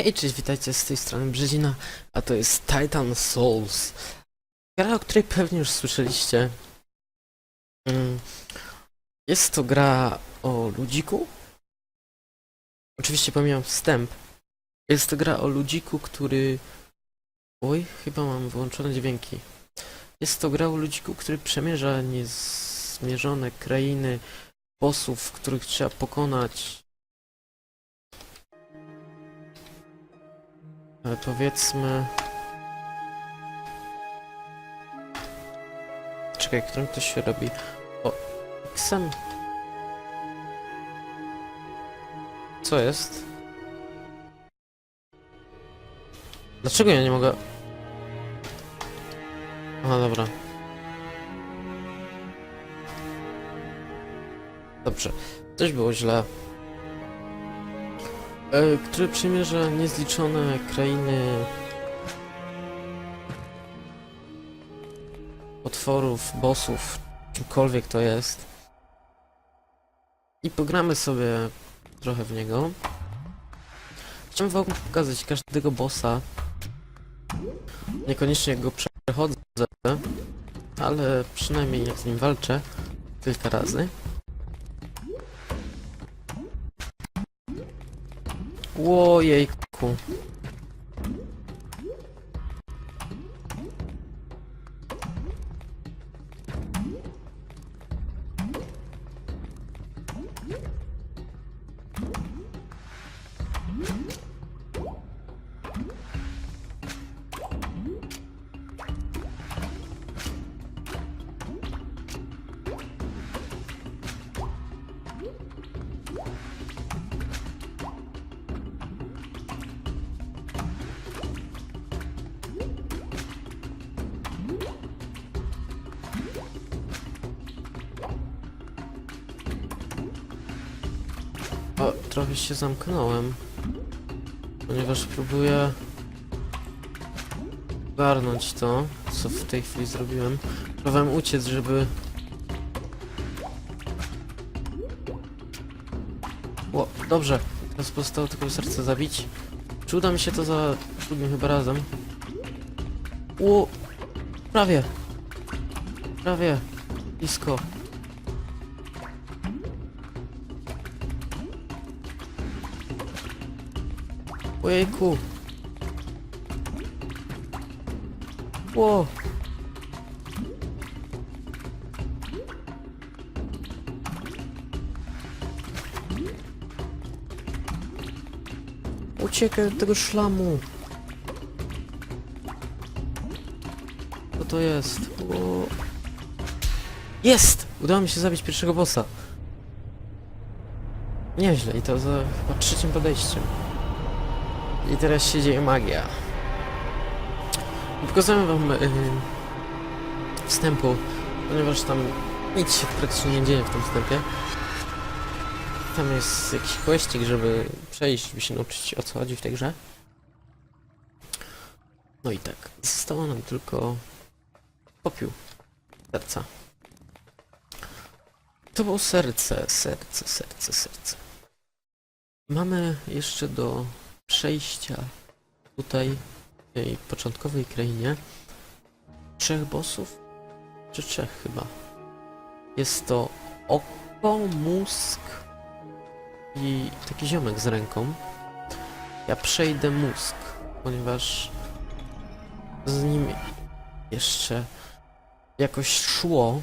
Hej, cześć, witajcie z tej strony Brzezina, a to jest Titan Souls. Gra, o której pewnie już słyszeliście. Mm, Jest to gra o ludziku. Oczywiście pomijam wstęp. Jest to gra o ludziku, który... Oj, chyba mam wyłączone dźwięki. Jest to gra o ludziku, który przemierza niezmierzone krainy bossów, których trzeba pokonać. Ale powiedzmy... Czekaj, którym to się robi? O, Xem. Co jest? Dlaczego ja nie mogę... Aha, dobra. Dobrze. Coś było źle. E, który przymierza niezliczone krainy potworów, bossów, czymkolwiek to jest. I pogramy sobie trochę w niego. Chciałem wam pokazać każdego bossa. Niekoniecznie go przechodzę, ale przynajmniej jak z nim walczę kilka razy. 우와, 예이코. O, trochę się zamknąłem. Ponieważ próbuję ogarnąć to, co w tej chwili zrobiłem. Próbowałem uciec, żeby... O, dobrze. Teraz pozostało tylko serce zabić. Czy uda mi się to za drugim chyba razem? O, prawie. Prawie. Blisko. Ojejku. Ło. Uciekaj od tego szlamu. Co to jest? Jest! Udało mi się zabić pierwszego bossa. Nieźle i to za chyba trzecim podejściem. I teraz się dzieje magia. Pokazałem wam yy, wstępu, ponieważ tam nic się praktycznie nie dzieje w tym wstępie. Tam jest jakiś questik, żeby przejść, żeby się nauczyć o co chodzi w tej grze. No i tak, zostało nam tylko popiół serca. To było serce, serce, serce, serce. Mamy jeszcze do przejścia tutaj w tej początkowej krainie trzech bossów, czy trzech chyba. Jest to oko, mózg i taki ziomek z ręką. Ja przejdę mózg, ponieważ z nim jeszcze jakoś szło.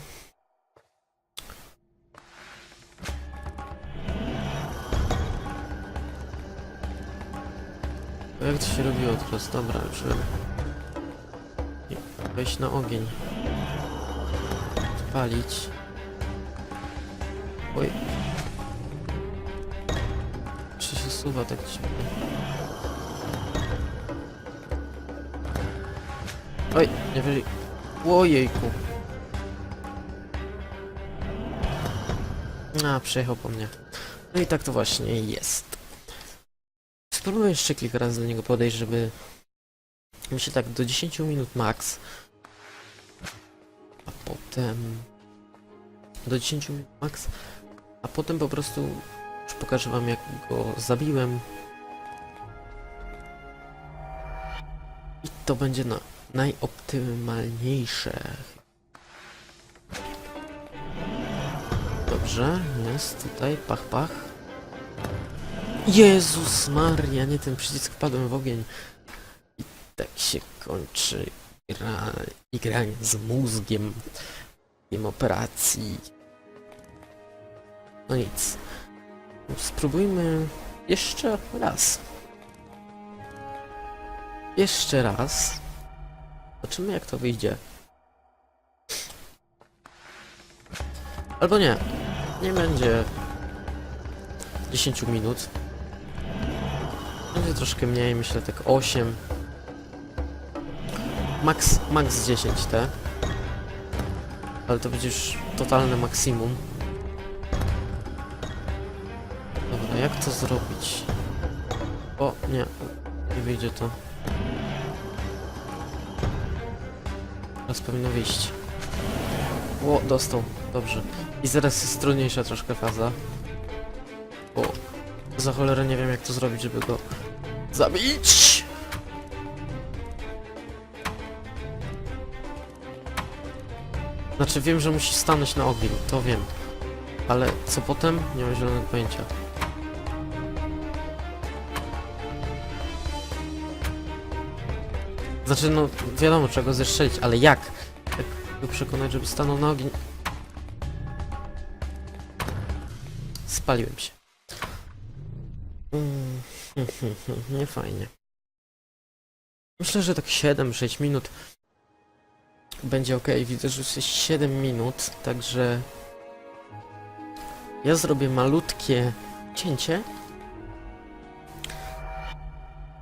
Jak to się robiło teraz? Dobra, już wiem. Wejść na ogień. Palić. Oj. Czy się suwa tak dziwnie? Oj, nie wyli... Ojejku. A, przejechał po mnie. No i tak to właśnie jest. Spróbuję jeszcze kilka razy do niego podejść, żeby... Myślę tak, do 10 minut max. A potem... Do 10 minut max. A potem po prostu już pokażę wam jak go zabiłem. to będzie na najoptymalniejsze. Dobrze, jest tutaj, pach, pach. Jezus Maria, nie ten przycisk wpadłem w ogień. I tak się kończy gra, i granie z mózgiem tym operacji. No nic. Spróbujmy jeszcze raz. Jeszcze raz. Zobaczymy jak to wyjdzie. Albo nie. Nie będzie 10 minut. Troszkę mniej, myślę tak 8. Max, max 10 te. Ale to będzie już totalne maksimum. Dobra, jak to zrobić? O, nie. Nie wyjdzie to. Teraz powinno wyjść. O, dostał. Dobrze. I zaraz jest trudniejsza troszkę faza. O, za cholerę nie wiem jak to zrobić, żeby go zabić. Znaczy wiem, że musi stanąć na ogień, to wiem. Ale co potem? Nie mam zielonego pojęcia. Znaczy, no wiadomo, trzeba go zestrzelić, ale jak? Jak go przekonać, żeby stanął na ogień? Spaliłem się. Mm, nie fajnie. Myślę, że tak 7-6 minut będzie ok. Widzę, że już jest 7 minut, także ja zrobię malutkie cięcie.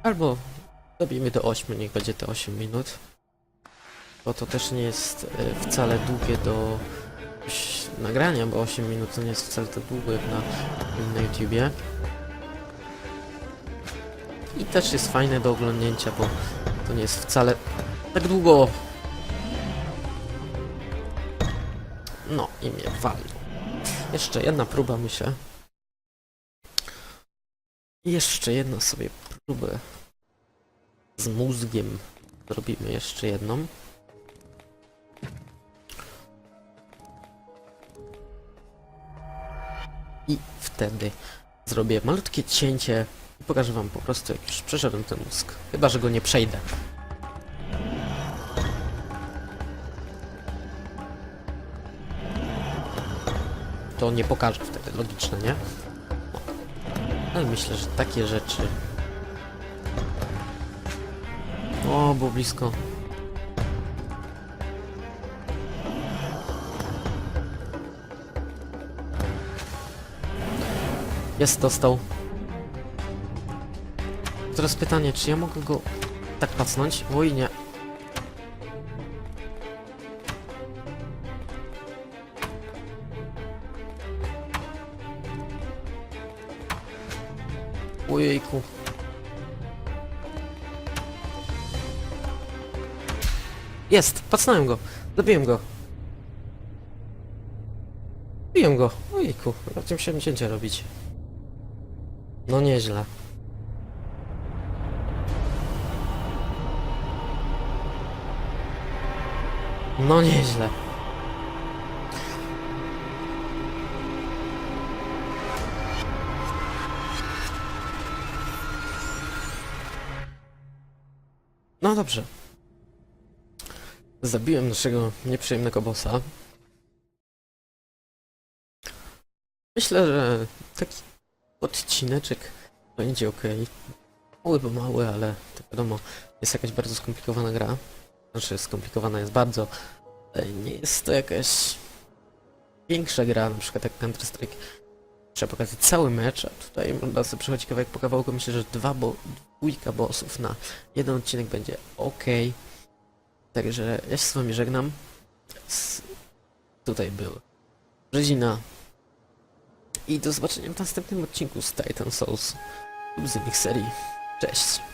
Albo Dobijmy do 8, niech będzie te 8 minut. Bo to też nie jest e, wcale długie do nagrania, bo 8 minut to nie jest wcale tak długo jak na, na YouTubie. I też jest fajne do oglądnięcia, bo to nie jest wcale tak długo. No i mnie wali. Jeszcze jedna próba myślę. Jeszcze jedną sobie próbę z mózgiem zrobimy jeszcze jedną. I wtedy zrobię malutkie cięcie pokażę wam po prostu jak już przeszedłem ten mózg. Chyba, że go nie przejdę. To nie pokażę wtedy, logiczne, nie? No. Ale myślę, że takie rzeczy o, było blisko. Jest, dostał. Teraz pytanie, czy ja mogę go tak pacnąć? Oj, nie. Ojejku. Jest, pacnąłem go. Zabiłem go. Zabiłem go. Ojejku, musiałem cięcia robić. No nieźle. No nieźle. No dobrze. Zabiłem naszego nieprzyjemnego bossa. Myślę, że taki odcineczek będzie ok. Mały bo mały, ale to wiadomo, jest jakaś bardzo skomplikowana gra. Znaczy skomplikowana jest bardzo. Nie jest to jakaś większa gra, na przykład jak Counter-Strike. Trzeba pokazać cały mecz, a tutaj można sobie przechodzić kawałek po kawałku. Myślę, że dwa bo dwójka bossów na jeden odcinek będzie ok. Także ja się z wami żegnam. Tutaj był Brzezina. I do zobaczenia w następnym odcinku z Titan Souls lub z innych serii. Cześć!